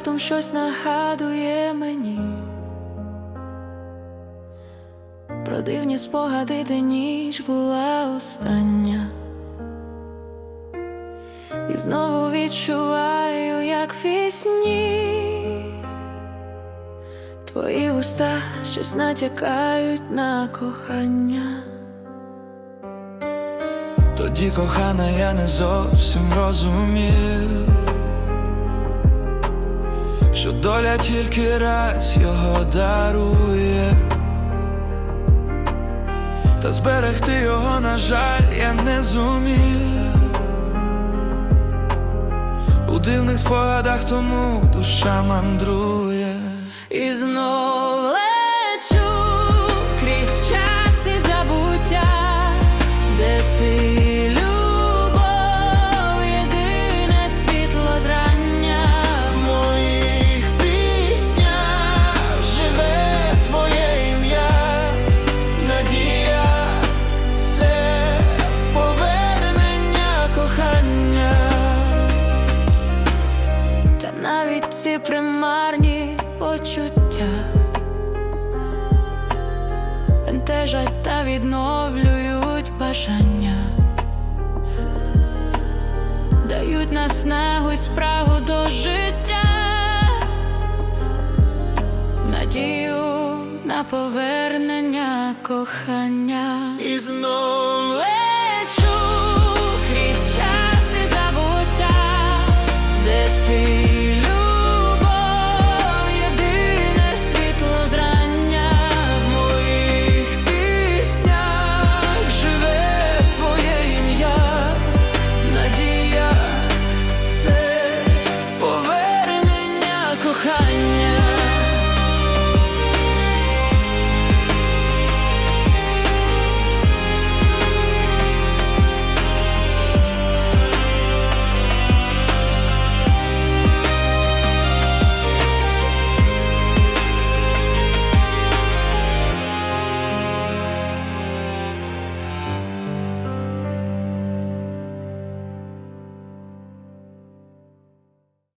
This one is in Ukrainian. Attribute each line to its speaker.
Speaker 1: раптом щось нагадує мені. Про дивні спогади, де ніч була остання. І знову відчуваю, як вісні Твої уста щось натякають на кохання.
Speaker 2: Тоді, кохана, я не зовсім розумів, що доля тільки раз його дарує, та зберегти його, на жаль, я не зумів. У дивних спогадах тому душа мандрує.
Speaker 1: І знов ці примарні почуття. Бентежать та відновлюють бажання, дають наснагу й спрагу до життя, надію на повернення кохання.
Speaker 2: І знов